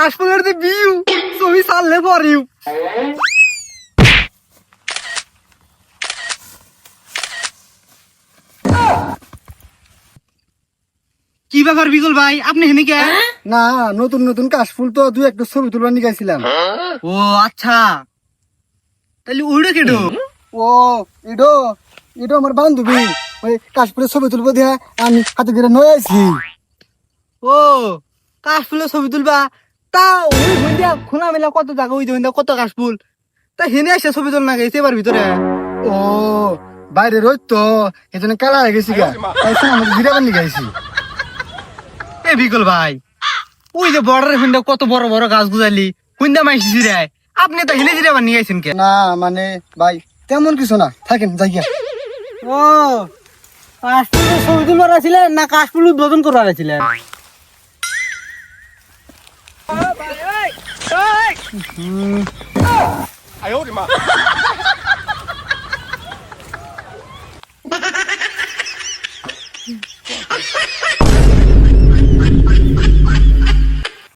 কাশফুলের যে বিউ ছবি ছাড়লে পরিউ কি ব্যাপার বিকুল ভাই? আপনি হেনে কে? না নতুন নতুন কাশফুল তো দুই একটা ছবি তুলবার নিয়ে গেছিলাম। ও আচ্ছা। তাহলে উড়ে কেটো ও ইডো ইডো আমার বান্ধবী। ওই কাশফুলের ছবি তুলবো দিয়া আমি হাতে ধরে নয় আছি ও কাশফুলের ছবি তুলবা? তা ওই হইন্দা খোলা মেলা কত জায়গা ওই কত কাশফুল তা হেনে আসে ছবি না গেছে এবার ভিতরে। ও বাইরে তো এজন্য কালা হয়ে গেছি গা। গেছি এ বিকুল ভাই ওই যে বর্ডারের হইন্দা কত বড় বড় গাছ গুজালি হইন্দা মাইসি জিরায়। আপনি তো হেলে জিরাবার নিয়ে গেছেন কে? না মানে ভাই তেমন কিছু না। থাকেন যাই গিয়া। ও কাশফুলের ছবি তুলবার আছিলেন না কাশফুল উদ্বোধন করবার 嗯，哎呦我的妈！